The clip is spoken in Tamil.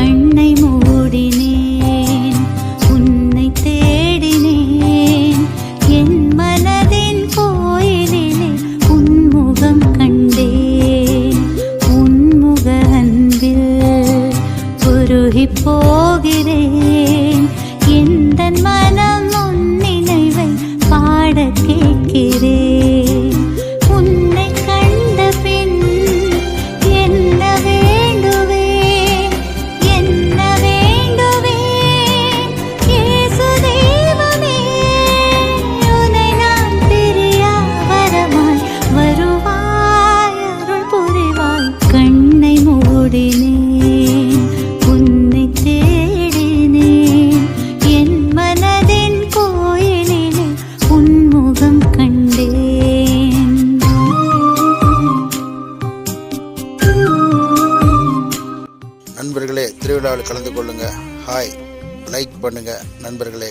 கண்ணை மூடினேன் உன்னை தேடினேன். என் மனதின் கோயிலிலே உன்முகம் கண்டேன். உன்முக அன்பில் உருகி போகிறேன். எந்த மனம் உன் நினைவை பாட கேட்கிறேன். நண்பர்களே திருவிழாவில் கலந்து கொள்ளுங்கள் ஹாய் லைக் பண்ணுங்கள் நண்பர்களே.